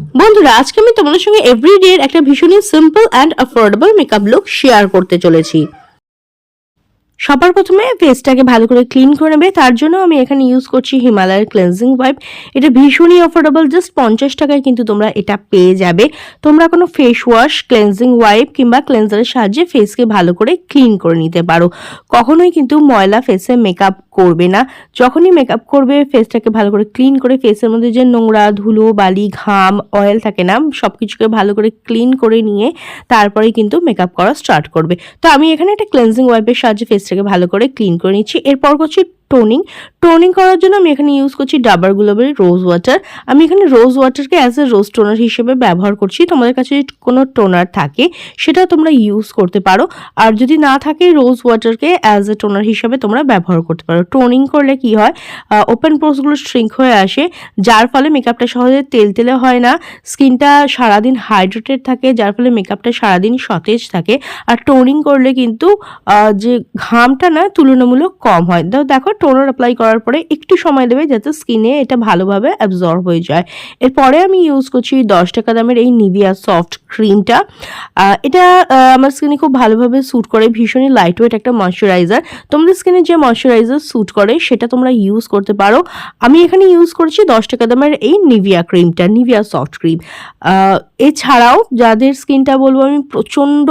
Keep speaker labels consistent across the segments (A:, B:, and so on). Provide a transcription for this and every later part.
A: বন্ধুরা, আজকে আমি তোমাদের সঙ্গে এভরিডে এর একটা ভীষণই simple and affordable makeup look share করতে চলেছি। সবার প্রথমে ফেসটাকে ভালো করে ক্লিন করে নেবে। তার জন্য আমি এখানে ইউজ করছি হিমালয়ের ক্লেন্সিং ওয়াইপ এটা ভীষণই অ্যাফোর্ডেবল জাস্ট পঞ্চাশ টাকায় কিন্তু তোমরা এটা পেয়ে যাবে। তোমরা কোনো ফেস ওয়াশ ক্লেন্সিং ওয়াইপ কিংবা ক্লেন্সারের সাহায্যে ফেসকে ভালো করে ক্লিন করে নিতে পারো। কখনোই কিন্তু ময়লা ফেসে মেকআপ করবে না। যখনই মেকআপ করবে ফেসটাকে ভালো করে ক্লিন করে ফেসের মধ্যে যে নোংরা, ধুলো, বালি, ঘাম অয়েল থাকে না সব কিছুকে ভালো করে ক্লিন করে নিয়ে তারপরেই কিন্তু মেকআপ করা স্টার্ট করবে। তো আমি এখানে একটা ক্লেন্সিং ওয়াইপের সাহায্যে ফেসটাকে ভালো করে ক্লিন করে নিচ্ছি। এরপর করছি টোনিং টোনিং করার জন্য আমি এখানে ইউজ করছি ডাবার গ্লোবের রোজ ওয়াটার আমি এখানে রোজ ওয়াটারকে অ্যাজ এ রোজ টোনার হিসেবে ব্যবহার করছি। তোমাদের কাছে কোনো টোনার থাকে, সেটা তোমরা ইউজ করতে পারো। আর যদি না থাকে রোজ ওয়াটারকে অ্যাজ এ টোনার হিসেবে তোমরা ব্যবহার করতে পারো। টোনিং করলে কি হয় ওপেন পোর্সগুলো শ্রিঙ্ক হয়ে আসে, যার ফলে মেকআপটা সহজে তেল তেলে হয় না। স্কিনটা সারাদিন হাইড্রেটেড থাকে, যার ফলে মেকআপটা সারাদিন সতেজ থাকে। আর টোনিং করলে কিন্তু যে ঘামটা না, তুলনামূলক কম হয়। দেখো টোনার অ্যাপ্লাই করার পরে একটু সময় দেবে যাতে স্কিনে এটা ভালোভাবে অ্যাবজর্ব হয়ে যায়। এরপরে আমি ইউজ করছি দশ টাকা দামের এই নিভিয়া সফট ক্রিমটা এটা আমার স্কিনে খুব ভালোভাবে স্যুট করে, ভীষণই লাইট ওয়েট একটা ময়শ্চারাইজার তোমাদের স্কিনে যে ময়শ্চারাইজার স্যুট করে, সেটা তোমরা ইউজ করতে পারো। আমি এখানে ইউজ করছি দশ টাকা দামের এই নিভিয়া ক্রিমটা নিভিয়া সফট ক্রিম এছাড়াও যাদের স্কিনটা বলব আমি প্রচণ্ড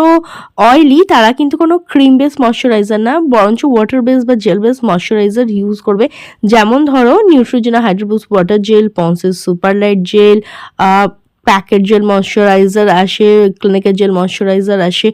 A: অয়েলি তারা কিন্তু কোনো ক্রিম বেস ময়শ্চারাইজার না, বরঞ্চ ওয়াটার বেস বা জেল বেস ময়শ্চারাইজার ইউজ করবে। যেমন ধরো Neutrogena Hydro Boost water gel Pond's super light gel packet gel moisturiser আসে, ক্লিনিকের জেল ময়শ্চারাইজার আসে,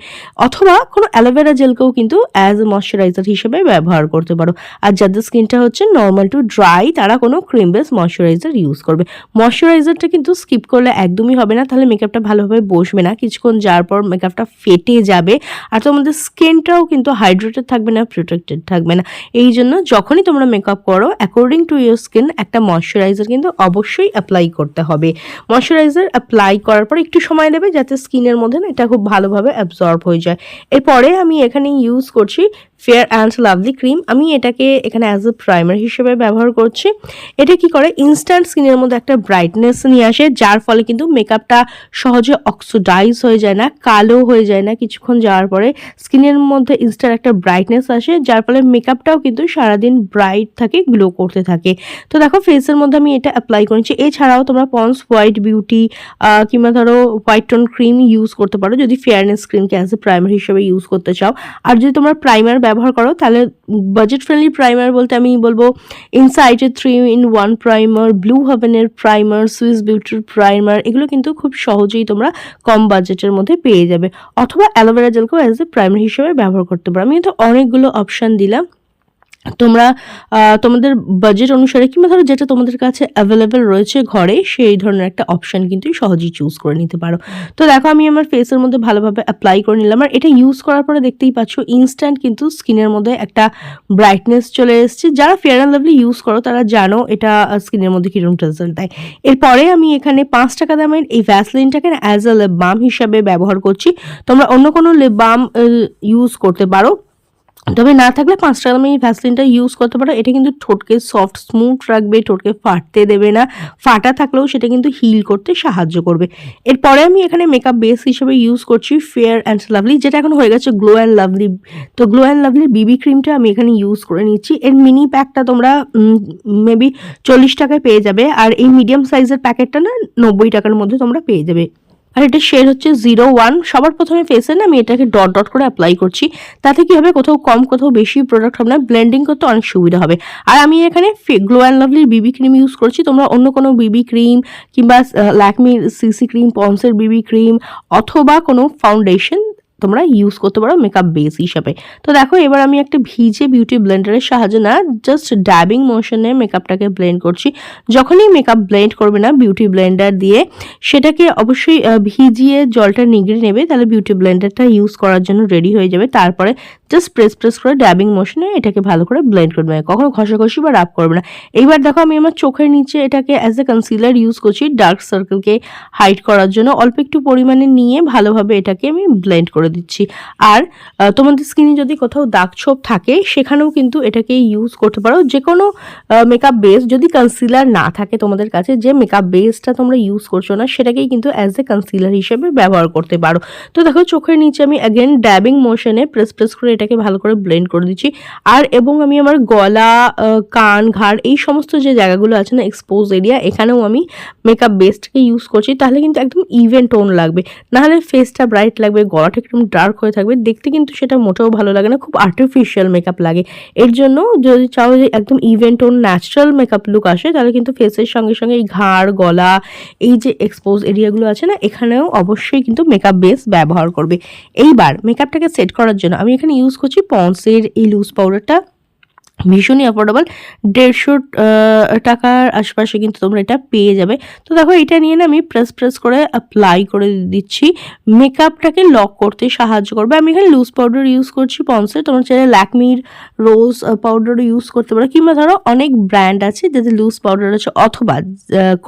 A: অথবা কোনো অ্যালোভেরা জেলকেও কিন্তু অ্যাজ এ ময়শ্চারাইজার হিসেবে ব্যবহার করতে পারো। আর যাদের স্কিনটা হচ্ছে নর্মাল টু ড্রাই তারা কোনো ক্রিম বেস ময়শ্চারাইজার ইউজ করবে। ময়শ্চারাইজারটা কিন্তু স্কিপ করলে একদমই হবে না, তাহলে মেকআপটা ভালোভাবে বসবে না। কিছুক্ষণ যাওয়ার পর মেকআপটা ফেটে যাবে। আর তোমাদের স্কিনটাও কিন্তু হাইড্রেটেড থাকবে না প্রোটেক্টেড থাকবে না। এই জন্য যখনই তোমরা মেকআপ করো অ্যাকর্ডিং টু ইউর স্কিন একটা ময়শ্চারাইজার কিন্তু অবশ্যই অ্যাপ্লাই করতে হবে। ময়শ্চারাইজার অ্যাপ্লাই করার পর একটু সময় দেবে যাতে স্কিনের মধ্যে না এটা খুব ভালোভাবে অ্যাবজর্ব হয়ে যায়। এরপরে আমি এখানে ইউজ করছি ফেয়ার অ্যান্ড লাভলি ক্রিম আমি এটাকে এখানে অ্যাজ এ প্রাইমার হিসেবে ব্যবহার করছি। এটা কি করে? ইনস্ট্যান্ট স্কিনের মধ্যে একটা ব্রাইটনেস নিয়ে আসে, যার ফলে কিন্তু মেকআপটা সহজে অক্সিডাইজ হয়ে যায় না, কালো হয়ে যায় না কিছুক্ষণ যাওয়ার পরে। স্কিনের মধ্যে ইনস্ট্যান্ট একটা ব্রাইটনেস আসে, যার ফলে মেকআপটাও কিন্তু সারাদিন ব্রাইট থাকে গ্লো করতে থাকে। তো দেখো ফেসের মধ্যে আমি এটা অ্যাপ্লাই করেছি। এছাড়াও তোমরা পন্স হোয়াইট বিউটি কিংবা ধরো হোয়াইট টোন ক্রিম ইউজ করতে পারো, যদি ফেয়ারনেস ক্রিমকে অ্যাজ এ প্রাইমার হিসেবে ইউজ করতে চাও। আর যদি তোমরা প্রাইমার ব্যবহার করো, তাহলে বাজেট ফ্রেন্ডলি প্রাইমার বলতে আমি বলব ইনসাইটের three in one primer Blue হাভেনের primer Swiss বিউটির প্রাইমার এগুলো কিন্তু খুব সহজেই তোমরা কম বাজেটের মধ্যে পেয়ে যাবে। অথবা অ্যালোভেরা জেলকেও অ্যাজ এ প্রাইমার হিসেবে ব্যবহার করতে পারো। আমি কিন্তু অনেকগুলো অপশান দিলাম। তোমরা তোমাদের বাজেট অনুসারে কিংবা ধরো যেটা তোমাদের কাছে অ্যাভেলেবেল রয়েছে ঘরে, সেই ধরনের একটা অপশান কিন্তু সহজেই চুজ করে নিতে পারো। তো দেখো, আমি আমার ফেসের মধ্যে ভালোভাবে অ্যাপ্লাই করে নিলাম। আর এটা ইউজ করার পরে দেখতেই পাচ্ছ ইনস্ট্যান্ট কিন্তু স্কিনের মধ্যে একটা ব্রাইটনেস চলে এসছে। যারা ফেয়ার অ্যান্ড লাভলি ইউজ করো, তারা জানো এটা স্কিনের মধ্যে কীরকম রেজাল্ট দেয়। এরপরে আমি এখানে পাঁচ টাকা দামের এই ভ্যাসলিনটাকে অ্যাজ আ লিপ বাম হিসাবে ব্যবহার করছি। তোমরা অন্য কোনো লিপ বাম ইউজ করতে পারো। তবে না থাকলে পাঁচ টাকা দামে এই ভ্যাসলিনটা ইউজ করতে পারো। এটা কিন্তু ঠোঁটকে সফট স্মুথ রাখবে, ঠোঁটকে ফাটতে দেবে না। ফাটা থাকলেও সেটা কিন্তু হিল করতে সাহায্য করবে। এরপরে আমি এখানে মেকআপ বেস হিসেবে ইউজ করছি ফেয়ার অ্যান্ড লাভলি যেটা এখন হয়ে গেছে গ্লো অ্যান্ড লাভলি তো গ্লো অ্যান্ড লাভলির বিবি ক্রিমটা আমি এখানে ইউজ করে নিচ্ছি। এর মিনি প্যাকটা তোমরা মেবি চল্লিশ টাকায় পেয়ে যাবে। আর এই মিডিয়াম সাইজের প্যাকেটটা না নব্বই টাকার মধ্যে তোমরা পেয়ে যাবে। আর এটা শেড হচ্ছে জিরো ওয়ান সবার প্রথমে ফেসে না আমি এটাকে ডট ডট করে অ্যাপ্লাই করছি। তাতে কি হবে? কোথাও কম, কোথাও বেশি প্রোডাক্ট হবে না। ব্লেন্ডিং করতে অনেক সুবিধা হবে। আর আমি এখানে গ্লো অ্যান্ড লাভলির বিবি ক্রিম ইউজ করছি। তোমরা অন্য কোনো বিবি ক্রিম কিংবা ল্যাকমির সিসি ক্রিম পন্সের বিবি ক্রিম অথবা কোনো ফাউন্ডেশন তোমরা ইউজ করতে পারো মেকআপ বেস হিসাবে। তো দেখো, এবার আমি একটা ভিজে বিউটি ব্লেন্ডারের সাহায্যে না জাস্ট ড্যাবিং মোশনে মেকআপটাকে ব্লেন্ড করছি। যখনই মেকআপ ব্লেন্ড করবে না বিউটি ব্লেন্ডার দিয়ে, সেটাকে অবশ্যই ভিজিয়ে জলটা নিগড়ে নেবে, তাহলে বিউটি ব্লেন্ডারটা ইউজ করার জন্য রেডি হয়ে যাবে। তারপরে জাস্ট প্রেস প্রেস করে ড্যাবিং মোশনে এটাকে ভালো করে ব্লেন্ড করবে। কখনো ঘষাঘষি বা রাব করবে না। এইবার দেখো, আমি আমার চোখের নিচে এটাকে অ্যাজ এ কনসিলার ইউজ করছি ডার্ক সার্কেলকে হাইড করার জন্য। অল্প একটু পরিমাণে নিয়ে ভালোভাবে এটাকে আমি ব্লেন্ড করে করে দিচ্ছি। আর তোমাদের স্কিনে যদি কোথাও দাগ ছোপ থাকে, সেখানেও কিন্তু এটাকে ইউজ করতে পারো। যে কোনো মেকআপ বেস যদি কনসিলার না থাকে তোমাদের কাছে, যে মেকআপ বেসটা তোমরা ইউজ করছ না, সেটাকেই কিন্তু অ্যাজ এ কনসিলার হিসেবে ব্যবহার করতে পারো। তো দেখো, চোখের নিচে আমি অ্যাগেন ড্যাবিং মোশনে প্রেস প্রেস করে এটাকে ভালো করে ব্লেন্ড করে দিচ্ছি। আর, এবং আমি আমার গলা কান, ঘাড়, এই সমস্ত যে জায়গাগুলো আছে না এক্সপোজ এরিয়া এখানেও আমি মেকআপ বেসটাকে ইউজ করছি। তাহলে কিন্তু একদম ইভেন টোন লাগবে। নাহলে ফেসটা ব্রাইট লাগবে, গলাটা একদম ডার্ক হয়ে থাকবে, দেখতে কিন্তু সেটা মোটেও ভালো লাগে না, খুব আর্টিফিশিয়াল মেকআপ লাগে। এর জন্য যদি চাও যে একদম ইভেন্ট ও ন্যাচারাল মেকআপ লুক আসে, তাহলে কিন্তু ফেসের সঙ্গে সঙ্গে এই ঘাড়, গলা, এই যে এক্সপোজ এরিয়াগুলো আছে না, এখানেও অবশ্যই কিন্তু মেকআপ বেস ব্যবহার করবে। এইবার মেকআপটাকে সেট করার জন্য আমি এখানে ইউজ করছি পন্সের এই লুজ পাউডারটা ভীষণই অ্যাফোর্ডেবল দেড়শো টাকার আশপাশে কিন্তু তোমরা এটা পেয়ে যাবে। তো দেখো, এটা নিয়ে না আমি প্রেস প্রেস করে অ্যাপ্লাই করে দিচ্ছি। মেকআপটাকে লক করতে সাহায্য করবে। আমি এখানে লুজ পাউডার ইউজ করছি পন্সের। তোমরা চাইলে ল্যাকমির রোজ পাউডারও ইউজ করতে পারো। কিংবা ধরো, অনেক ব্র্যান্ড আছে যাতে লুজ পাউডার আছে, অথবা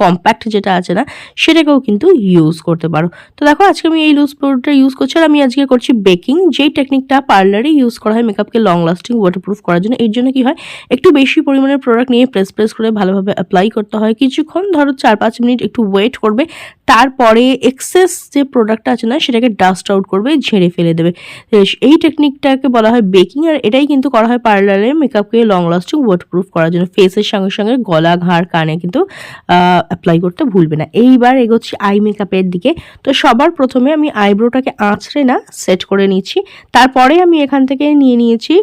A: কম্প্যাক্ট যেটা আছে না, সেটাকেও কিন্তু ইউজ করতে পারো। তো দেখো, আজকে আমি এই লুজ পাউডারটা ইউজ করছি আর আমি আজকে করছি বেকিং যেই টেকনিকটা পার্লারে ইউজ করা হয় মেকআপকে লং লাস্টিং ওয়াটারপ্রুফ করার জন্য, এর জন্য কি হয়? একটু বেশি পরিমাণের প্রোডাক্ট নিয়ে প্রেস প্রেস করে ভালোভাবে অ্যাপ্লাই করতে হয়। কিছুক্ষণ ধরো চার পাঁচ মিনিট একটু ওয়েট করবে, তারপরে এক্সেস যে প্রোডাক্টটা আছে না, সেটাকে ডাস্ট আউট করবে, ঝেড়ে ফেলে দেবে। এই টেকনিকটাকে বলা হয় বেকিং আর এটাই কিন্তু করা হয় পার্লারে মেকআপকে লং লাস্টিং ওয়াটারপ্রুফ করার জন্য। ফেসের সঙ্গে সঙ্গে গলা, ঘাড়, কানে কিন্তু অ্যাপ্লাই করতে ভুলবে না। এইবার এগোচ্ছি আই মেকআপের দিকে। তো সবার প্রথমে আমি আইব্রোটাকে আঁচড়ে না সেট করে নিচ্ছি। তারপরে আমি এখান থেকে নিয়ে নিয়েছি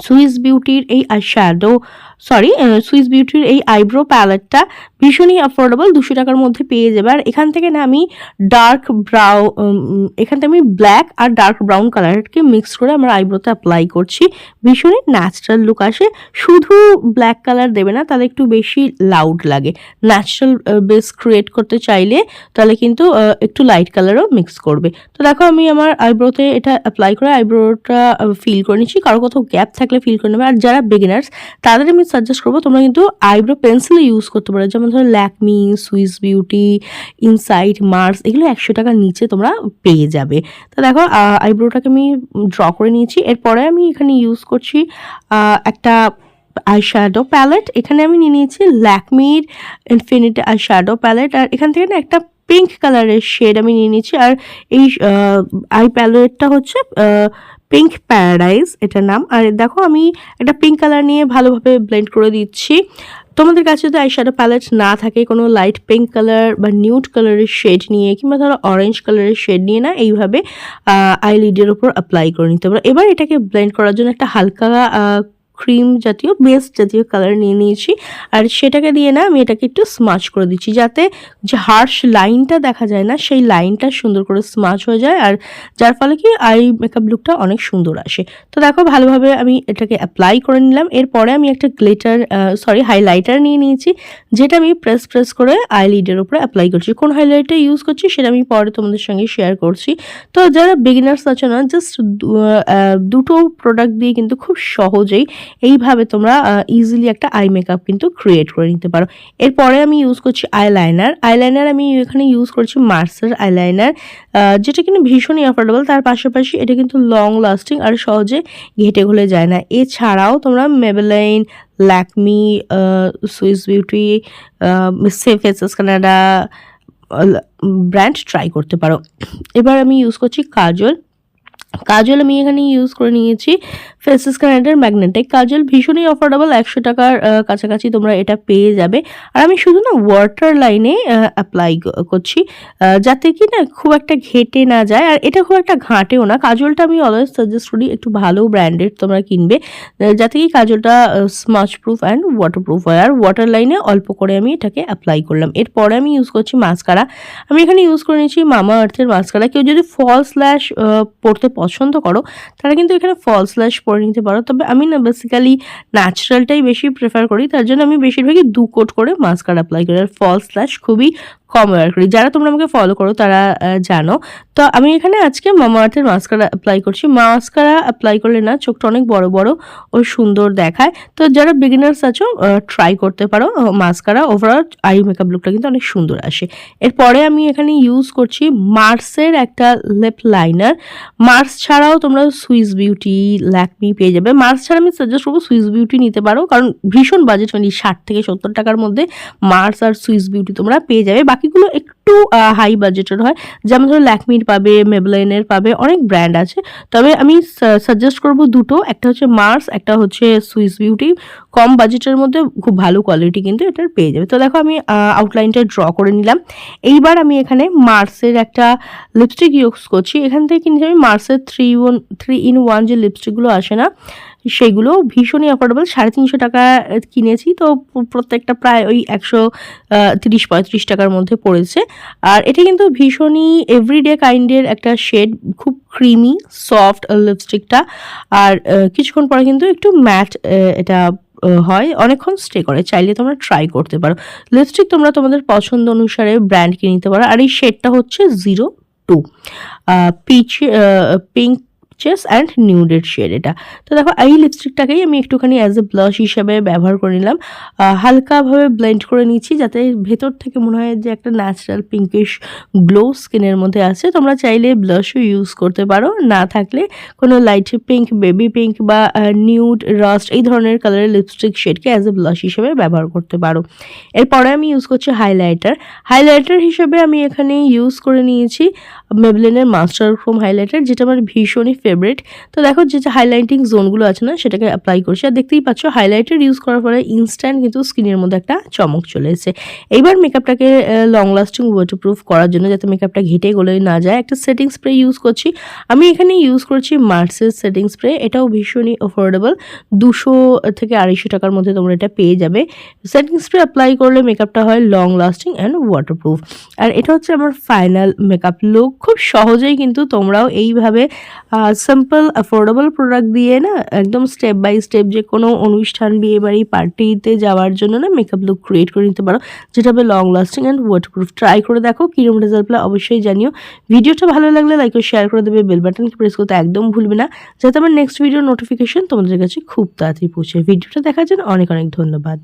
A: সুইস বিউটির এই শ্যাডো সরি সুইস বিউটির এই আইব্রো প্যালেটটা ভীষণই অ্যাফোর্ডেবল দুশো টাকার মধ্যে পেয়ে যাবে। আর এখান থেকে না আমি ডার্ক ব্রাউ এখান থেকে আমি ব্ল্যাক আর ডার্ক ব্রাউন কালারকে মিক্স করে আমার আইব্রোতে অ্যাপ্লাই করছি। ভীষণই ন্যাচারাল লুক আসে। শুধু ব্ল্যাক কালার দেবে না, তাহলে একটু বেশি লাউড লাগে। ন্যাচারাল বেস ক্রিয়েট করতে চাইলে তাহলে কিন্তু একটু লাইট কালারও মিক্স করবে। তো দেখো আমি আমার আইব্রোতে এটা অ্যাপ্লাই করে আইব্রোটা ফিল করে নিচ্ছি। কারও কোথাও গ্যাপ থাকলে ফিল করে নেবে। আর যারা বিগিনার্স তাদের আমি সাজেস্ট করব তোমরা কিন্তু আইব্রো পেন্সিল ইউজ করতে পারো। যেমন ধরো Lakme, Swiss Beauty Insight Mars, এগুলো একশো টাকার নিচে তোমরা পেয়ে যাবে। তো দেখো আইব্রোটাকে আমি ড্র করে নিয়েছি। এরপরে আমি এখানে ইউজ করছি একটা আই শ্যাডো প্যালেট এখানে আমি নিয়ে নিয়েছি ল্যাকমির ইনফিনিটি আই শ্যাডো প্যালেট আর এখান থেকে না একটা পিঙ্ক কালারের শেড আমি নিয়ে নিয়েছি। আর এই আই প্যালেটটা হচ্ছে পিঙ্ক প্যারাডাইজ এটার নাম। আর দেখো, আমি একটা পিঙ্ক কালার নিয়ে ভালোভাবে ব্লেন্ড করে দিচ্ছি। তোমাদের কাছে যদি আইশ্যাডো প্যালেট না থাকে, কোনো লাইট পিঙ্ক কালার বা নিউট কালারের শেড নিয়ে কিংবা ধরো অরেঞ্জ কালারের শেড নিয়ে না, এইভাবে আইলিডের ওপর অ্যাপ্লাই করে নিতে পারো। এবার এটাকে ব্লেন্ড করার জন্য একটা হালকা ক্রিম জাতীয় বেস জাতীয় কালার নিয়ে নিয়েছি। আর সেটাকে দিয়ে না আমি এটাকে একটু স্মাচ করে দিচ্ছি, যাতে যে হার্শ লাইনটা দেখা যায় না, সেই লাইনটা সুন্দর করে স্মাচ হয়ে যায়। আর যার ফলে কি আই মেকআপ লুকটা অনেক সুন্দর আসে। তো দেখো ভালোভাবে আমি এটাকে অ্যাপ্লাই করে নিলাম। এরপরে আমি একটা গ্লিটার সরি হাইলাইটার নিয়ে নিয়েছি, যেটা আমি প্রেস প্রেস করে আইলিডের উপরে অ্যাপ্লাই করছি। কোন হাইলাইটার ইউজ করছি সেটা আমি পরে তোমাদের সঙ্গে শেয়ার করছি। তো যারা বিগিনার্স আছে না জাস্ট দুটো প্রোডাক্ট দিয়ে কিন্তু খুব সহজেই এইভাবে তোমরা ইজিলি একটা আই মেকআপ কিন্তু ক্রিয়েট করে নিতে পারো। এরপরে আমি ইউজ করছি আইলাইনার আইলাইনার আমি এখানে ইউজ করছি মার্সের আইলাইনার যেটা কিন্তু ভীষণই অ্যাফোর্ডেবল তার পাশাপাশি এটা কিন্তু লং লাস্টিং আর সহজে ঘেটে ঘুলে যায় না। এছাড়াও তোমরা Maybelline Lakme Swiss Beauty Faces Canada brand try করতে পারো। এবার আমি ইউজ করছি কাজল। কাজল আমি এখানে ইউজ করে নিয়েছি ফেসেস কানাডার ম্যাগনেটিক কাজল, ভীষণই অফোর্ডেবল একশো টাকার কাছাকাছি তোমরা এটা পেয়ে যাবে। আর আমি শুধু না ওয়াটার লাইনে অ্যাপ্লাই করছি যাতে কি না খুব একটা ঘেটে না যায়। আর এটা খুব একটা ঘাঁটেও না। কাজলটা আমি অলওয়েজ সাজেস্ট করি একটু ভালো ব্র্যান্ডেড তোমরা কিনবে যাতে কি কাজলটা স্মাচ প্রুফ অ্যান্ড ওয়াটারপ্রুফ হয়। আর ওয়াটার লাইনে অল্প করে আমি এটাকে অ্যাপ্লাই করলাম। এরপরে আমি ইউজ করছি মাস্কারা আমি এখানে ইউজ করে নিয়েছি মামা আর্থের মাস্কারা কেউ যদি ফলস ল্যাশ পড়তে পছন্দ করো, তারা কিন্তু এখানে ফলস ল্যাশ পরে নিতে পারো। তবে আমি না বেসিক্যালি ন্যাচারালটাই বেশি প্রেফার করি, তার জন্য আমি বেশিরভাগই দু কোট করে মাস্কার অ্যাপ্লাই করি। আর ফলস ল্যাশ খুবই কম ব্যবহার করি যারা তোমরা আমাকে ফলো করো, তারা জানো। তো আমি এখানে আজকে মামা আর্থের মাস্কারা অ্যাপ্লাই করছি। মাস্কারা অ্যাপ্লাই করলে না চোখটা অনেক বড় বড় ও সুন্দর দেখায়। তো যারা বিগিনার্স আছো ট্রাই করতে পারো। মাস্কারা ওভারঅল আই মেকআপ লুকটা কিন্তু অনেক সুন্দর আসে। এরপরে আমি এখানে ইউজ করছি মার্সের একটা লিপ লাইনার মার্স ছাড়াও তোমরা সুইস বিউটি ল্যাকমি পেয়ে যাবে। মার্স ছাড়া আমি সাজেস্ট করব সুইস বিউটি নিতে পারো। কারণ ভীষণ বাজেট মানে ষাট থেকে সত্তর টাকার মধ্যে মার্স আর সুইস বিউটি তোমরা পেয়ে যাবে। বাকিগুলো একটু হাই বাজেটের হয়। যেমন ধরো ল্যাকমির পাবে মেবলাইনের পাবে, অনেক ব্র্যান্ড আছে। তবে আমি সাজেস্ট করব দুটো। একটা হচ্ছে মার্স একটা হচ্ছে সুইস বিউটি কম বাজেটের মধ্যে খুব ভালো কোয়ালিটি কিন্তু এটার পেয়ে যাবে। তো দেখো আমি আউটলাইনটা ড্র করে নিলাম। এইবার আমি এখানে মার্সের একটা লিপস্টিক ইউজ করছি। এখান থেকে কিনেছি আমি মার্সের three one three in one যে লিপস্টিকগুলো আসে না সেগুলো ভীষণই অ্যাফোর্ডেবল সাড়ে তিনশো টাকা কিনেছি। তো প্রত্যেকটা প্রায় ওই একশো তিরিশ, পঁয়ত্রিশ টাকার মধ্যে পড়েছে। আর এটা কিন্তু ভীষণই এভরিডে কাইন্ডের একটা শেড খুব ক্রিমি সফট লিপস্টিকটা আর কিছুক্ষণ পরে কিন্তু একটু ম্যাট এটা হয়। অনেকক্ষণ স্টে করে। চাইলে তোমরা ট্রাই করতে পারো। লিপস্টিক তোমরা তোমাদের পছন্দ অনুসারে ব্র্যান্ড কিনে নিতে পারো। আর এই শেডটা হচ্ছে zero two peach pink chase and নিউডেড shade এটা। তো দেখো, এই লিপস্টিকটাকেই আমি একটুখানি অ্যাজ এ ব্লাশ হিসাবে ব্যবহার করে নিলাম। হালকাভাবে ব্লেন্ড করে নিচ্ছি যাতে ভেতর থেকে মনে হয় যে একটা ন্যাচারাল পিঙ্কিশ গ্লো স্কিনের মধ্যে আছে। তোমরা চাইলে ব্লাশও ইউজ করতে পারো। না থাকলে কোনো লাইট পিঙ্ক বেবি পিঙ্ক বা নিউড রাস্ট এই ধরনের কালারের লিপস্টিক শেডকে অ্যাজ এ ব্লাশ হিসেবে ব্যবহার করতে পারো। এরপরে আমি ইউজ করছি হাইলাইটার হাইলাইটার হিসেবে আমি এখানে ইউজ করে নিয়েছি মেবলিনের মাস্টার ক্রোম হাইলাইটার যেটা আমার ভীষণই ফেভারিট তো দেখো যে হাইলাইটিং জোনগুলো আছে না, সেটাকে অ্যাপ্লাই করছি। আর দেখতেই পাচ্ছ হাইলাইটার ইউজ করার পরে ইনস্ট্যান্ট কিন্তু স্কিনের মধ্যে একটা চমক চলে এসেছে। এইবার মেকআপটাকে লং লাস্টিং ওয়াটারপ্রুফ করার জন্য যাতে মেকআপটা ঘেটে গলে না যায়, একটা সেটিং স্প্রে ইউজ করছি। আমি এখানে ইউজ করছি মার্সের সেটিং স্প্রে এটাও ভীষণই অ্যাফোর্ডেবল দুশো থেকে আড়াইশো টাকার মধ্যে তোমরা এটা পেয়ে যাবে। সেটিং স্প্রে অ্যাপ্লাই করলে মেকআপটা হয় লং লাস্টিং অ্যান্ড ওয়াটারপ্রুফ আর এটা হচ্ছে আমার ফাইনাল মেকআপ লুক খুব সহজেই কিন্তু তোমরাও এইভাবে সিম্পল অ্যাফোর্ডেবল প্রোডাক্ট দিয়ে না একদম স্টেপ বাই স্টেপ যে কোনো অনুষ্ঠান বিয়ে বাড়ি পার্টিতে যাওয়ার জন্য না মেকআপ লুক ক্রিয়েট করে নিতে পারো, যেটা হবে long lasting and waterproof try করে দেখো, কীরকম রেজাল্ট পেলে অবশ্যই জানিও। ভিডিওটা ভালো লাগলে লাইক ও শেয়ার করে দেবে বেল বাটনকে প্রেস করতে একদম ভুলবে না, যাতে আমার নেক্সট ভিডিও নোটিফিকেশন তোমাদের কাছে খুব তাড়াতাড়ি পৌঁছে। ভিডিওটা দেখার জন্য অনেক অনেক ধন্যবাদ।